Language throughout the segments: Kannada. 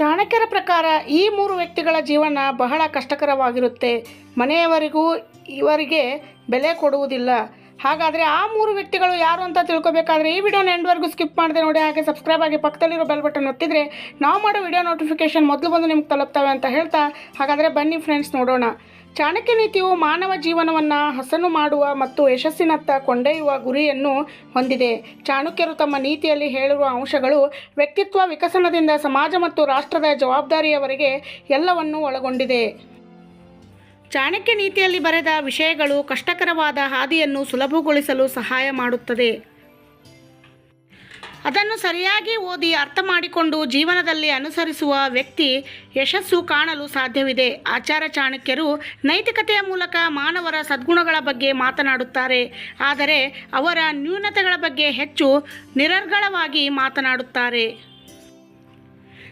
ಚಾಣಕ್ಯರ ಪ್ರಕಾರ ಈ ಮೂರು ವ್ಯಕ್ತಿಗಳ ಜೀವನ ಬಹಳ ಕಷ್ಟಕರವಾಗಿರುತ್ತೆ. ಮನೆಯವರಿಗೂ ಇವರಿಗೆ ಬೆಲೆ ಕೊಡುವುದಿಲ್ಲ. ಹಾಗಾದರೆ ಆ ಮೂರು ವ್ಯಕ್ತಿಗಳು ಯಾರು ಅಂತ ತಿಳ್ಕೊಬೇಕಾದ್ರೆ ಈ ವಿಡಿಯೋನ ಎಂಡ್ವರೆಗೂ ಸ್ಕಿಪ್ ಮಾಡದೆ ನೋಡಿ, ಹಾಗೆ ಸಬ್ಸ್ಕ್ರೈಬ್ ಆಗಿ ಪಕ್ಕದಲ್ಲಿರೋ ಬೆಲ್ ಬಟನ್ ಒತ್ತಿದ್ರೆ ನಾವು ಮಾಡೋ ವಿಡಿಯೋ ನೋಟಿಫಿಕೇಶನ್ ಮೊದಲು ಬಂದು ನಿಮ್ಗೆ ತಲುಪ್ತವೆ ಅಂತ ಹೇಳ್ತಾ, ಹಾಗಾದರೆ ಬನ್ನಿ ಫ್ರೆಂಡ್ಸ್ ನೋಡೋಣ. ಚಾಣಕ್ಯ ನೀತಿಯು ಮಾನವ ಜೀವನವನ್ನು ಹಸನು ಮಾಡುವ ಮತ್ತು ಯಶಸ್ಸಿನತ್ತ ಕೊಂಡೊಯ್ಯುವ ಗುರಿಯನ್ನು ಹೊಂದಿದೆ. ಚಾಣಕ್ಯರು ತಮ್ಮ ನೀತಿಯಲ್ಲಿ ಹೇಳಿರುವ ಅಂಶಗಳು ವ್ಯಕ್ತಿತ್ವ ವಿಕಸನದಿಂದ ಸಮಾಜ ಮತ್ತು ರಾಷ್ಟ್ರದ ಜವಾಬ್ದಾರಿಯವರೆಗೆ ಎಲ್ಲವನ್ನೂ ಒಳಗೊಂಡಿದೆ. ಚಾಣಕ್ಯ ನೀತಿಯಲ್ಲಿ ಬರೆದ ವಿಷಯಗಳು ಕಷ್ಟಕರವಾದ ಹಾದಿಯನ್ನು ಸುಲಭಗೊಳಿಸಲು ಸಹಾಯ ಮಾಡುತ್ತದೆ. ಅದನ್ನು ಸರಿಯಾಗಿ ಓದಿ ಅರ್ಥ ಮಾಡಿಕೊಂಡು ಜೀವನದಲ್ಲಿ ಅನುಸರಿಸುವ ವ್ಯಕ್ತಿ ಯಶಸ್ಸು ಕಾಣಲು ಸಾಧ್ಯವಿದೆ. ಆಚಾರ ಚಾಣಕ್ಯರು ನೈತಿಕತೆಯ ಮೂಲಕ ಮಾನವರ ಸದ್ಗುಣಗಳ ಬಗ್ಗೆ ಮಾತನಾಡುತ್ತಾರೆ. ಆದರೆ ಅವರ ನ್ಯೂನತೆಗಳ ಬಗ್ಗೆ ಹೆಚ್ಚು ನಿರರ್ಗಳವಾಗಿ ಮಾತನಾಡುತ್ತಾರೆ.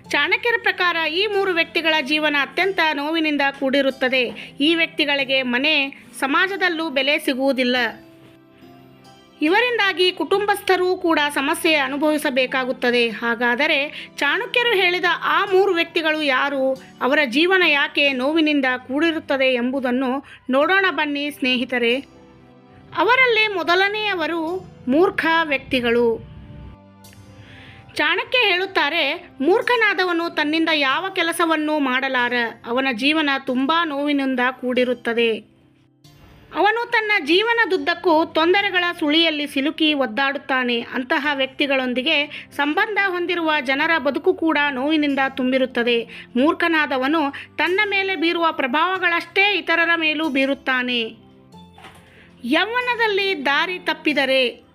ಚಾಣಕ್ಯರ ಪ್ರಕಾರ ಈ ಮೂರು ವ್ಯಕ್ತಿಗಳ ಜೀವನ ಅತ್ಯಂತ ನೋವಿನಿಂದ ಕೂಡಿರುತ್ತದೆ. ಈ ವ್ಯಕ್ತಿಗಳಿಗೆ ಮನೆ ಸಮಾಜದಲ್ಲೂ ಬೆಲೆ ಸಿಗುವುದಿಲ್ಲ. ಇವರಿಂದಾಗಿ ಕುಟುಂಬಸ್ಥರೂ ಕೂಡ ಸಮಸ್ಯೆ ಅನುಭವಿಸಬೇಕಾಗುತ್ತದೆ. ಹಾಗಾದರೆ ಚಾಣಕ್ಯರು ಹೇಳಿದ ಆ ಮೂರು ವ್ಯಕ್ತಿಗಳು ಯಾರು? ಅವರ ಜೀವನ ಯಾಕೆ ನೋವಿನಿಂದ ಕೂಡಿರುತ್ತದೆ ಎಂಬುದನ್ನು ನೋಡೋಣ ಬನ್ನಿ ಸ್ನೇಹಿತರೆ. ಅವರಲ್ಲಿ ಮೊದಲನೆಯವರು ಮೂರ್ಖ ವ್ಯಕ್ತಿಗಳು. ಚಾಣಕ್ಯ ಹೇಳುತ್ತಾರೆ, ಮೂರ್ಖನಾದವನು ತನ್ನಿಂದ ಯಾವ ಕೆಲಸವನ್ನೂ ಮಾಡಲಾರ. ಅವನ ಜೀವನ ತುಂಬ ನೋವಿನಿಂದ ಕೂಡಿರುತ್ತದೆ. ಅವನು ತನ್ನ ಜೀವನದುದ್ದಕ್ಕೂ ತೊಂದರೆಗಳ ಸುಳಿಯಲ್ಲಿ ಸಿಲುಕಿ ಒದ್ದಾಡುತ್ತಾನೆ. ಅಂತಹ ವ್ಯಕ್ತಿಗಳೊಂದಿಗೆ ಸಂಬಂಧ ಹೊಂದಿರುವ ಜನರ ಬದುಕು ಕೂಡ ನೋವಿನಿಂದ ತುಂಬಿರುತ್ತದೆ. ಮೂರ್ಖನಾದವನು ತನ್ನ ಮೇಲೆ ಬೀರುವ ಪ್ರಭಾವಗಳಷ್ಟೇ ಇತರರ ಮೇಲೂ ಬೀರುತ್ತಾನೆ. ಯೌವನದಲ್ಲಿ ದಾರಿ ತಪ್ಪಿದರೆ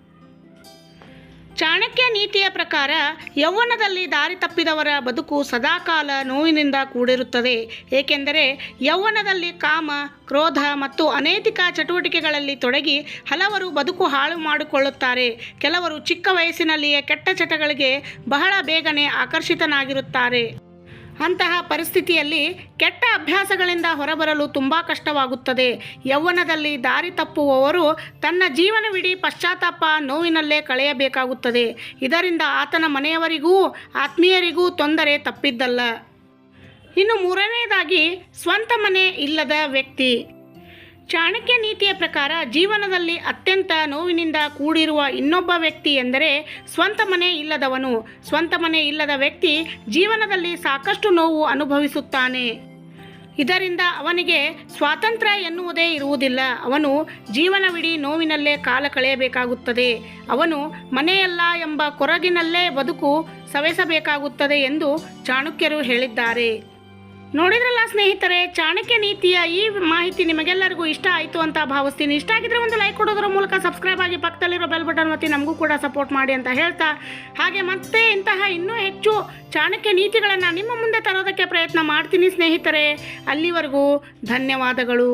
ಚಾಣಕ್ಯ ನೀತಿಯ ಪ್ರಕಾರ ಯೌವನದಲ್ಲಿ ದಾರಿ ತಪ್ಪಿದವರ ಬದುಕು ಸದಾಕಾಲ ನೋವಿನಿಂದ ಕೂಡಿರುತ್ತದೆ. ಏಕೆಂದರೆ ಯೌವನದಲ್ಲಿ ಕಾಮ, ಕ್ರೋಧ ಮತ್ತು ಅನೈತಿಕ ಚಟುವಟಿಕೆಗಳಲ್ಲಿ ತೊಡಗಿ ಹಲವರು ಬದುಕು ಹಾಳು ಮಾಡಿಕೊಳ್ಳುತ್ತಾರೆ. ಕೆಲವರು ಚಿಕ್ಕ ವಯಸ್ಸಿನಲ್ಲಿಯೇ ಕೆಟ್ಟ ಚಟಗಳಿಗೆ ಬಹಳ ಬೇಗನೆ ಆಕರ್ಷಿತನಾಗಿರುತ್ತಾರೆ. ಅಂತಹ ಪರಿಸ್ಥಿತಿಯಲ್ಲಿ ಕೆಟ್ಟ ಅಭ್ಯಾಸಗಳಿಂದ ಹೊರಬರಲು ತುಂಬ ಕಷ್ಟವಾಗುತ್ತದೆ. ಯೌವನದಲ್ಲಿ ದಾರಿ ತಪ್ಪುವವರು ತನ್ನ ಜೀವನವಿಡೀ ಪಶ್ಚಾತ್ತಾಪ ನೋವಿನಲ್ಲೇ ಕಳೆಯಬೇಕಾಗುತ್ತದೆ. ಇದರಿಂದ ಆತನ ಮನೆಯವರಿಗೂ, ಆತ್ಮೀಯರಿಗೂ ತೊಂದರೆ ತಪ್ಪಿದ್ದಲ್ಲ. ಇನ್ನು ಮೂರನೆಯದಾಗಿ ಸ್ವಂತ ಮನೆ ಇಲ್ಲದ ವ್ಯಕ್ತಿ. ಚಾಣಕ್ಯ ನೀತಿಯ ಪ್ರಕಾರ ಜೀವನದಲ್ಲಿ ಅತ್ಯಂತ ನೋವಿನಿಂದ ಕೂಡಿರುವ ಇನ್ನೊಬ್ಬ ವ್ಯಕ್ತಿ ಎಂದರೆ ಸ್ವಂತ ಮನೆ ಇಲ್ಲದವನು. ಸ್ವಂತ ಮನೆ ಇಲ್ಲದ ವ್ಯಕ್ತಿ ಜೀವನದಲ್ಲಿ ಸಾಕಷ್ಟು ನೋವು ಅನುಭವಿಸುತ್ತಾನೆ. ಇದರಿಂದ ಅವನಿಗೆ ಸ್ವಾತಂತ್ರ್ಯ ಎನ್ನುವುದೇ ಇರುವುದಿಲ್ಲ. ಅವನು ಜೀವನವಿಡೀ ನೋವಿನಲ್ಲೇ ಕಾಲ ಕಳೆಯಬೇಕಾಗುತ್ತದೆ. ಅವನು ಮನೆಯಲ್ಲ ಎಂಬ ಕೊರಗಿನಲ್ಲೇ ಬದುಕು ಸವೆಸಬೇಕಾಗುತ್ತದೆ ಎಂದು ಚಾಣಕ್ಯರು ಹೇಳಿದ್ದಾರೆ. ನೋಡಿದ್ರಲ್ಲ ಸ್ನೇಹಿತರೆ, ಚಾಣಕ್ಯ ನೀತಿಯ ಈ ಮಾಹಿತಿ ನಿಮಗೆಲ್ಲರಿಗೂ ಇಷ್ಟ ಆಯಿತು ಅಂತ ಭಾವಿಸ್ತೀನಿ. ಇಷ್ಟ ಆಗಿದ್ರೆ ಒಂದು ಲೈಕ್ ಕೊಡೋದ್ರ ಮೂಲಕ ಸಬ್ಸ್ಕ್ರೈಬ್ ಆಗಿ ಪಕ್ಕದಲ್ಲಿರೋ ಬೆಲ್ ಬಟನ್ ಒತ್ತಿ ನಮಗೂ ಕೂಡ ಸಪೋರ್ಟ್ ಮಾಡಿ ಅಂತ ಹೇಳ್ತಾ. ಹಾಗೆ ಮತ್ತೆ ಇಂತಹ ಇನ್ನೂ ಹೆಚ್ಚು ಚಾಣಕ್ಯ ನೀತಿಗಳನ್ನು ನಿಮ್ಮ ಮುಂದೆ ತರೋದಕ್ಕೆ ಪ್ರಯತ್ನ ಮಾಡ್ತೀನಿ ಸ್ನೇಹಿತರೆ. ಅಲ್ಲಿವರೆಗೂ ಧನ್ಯವಾದಗಳು.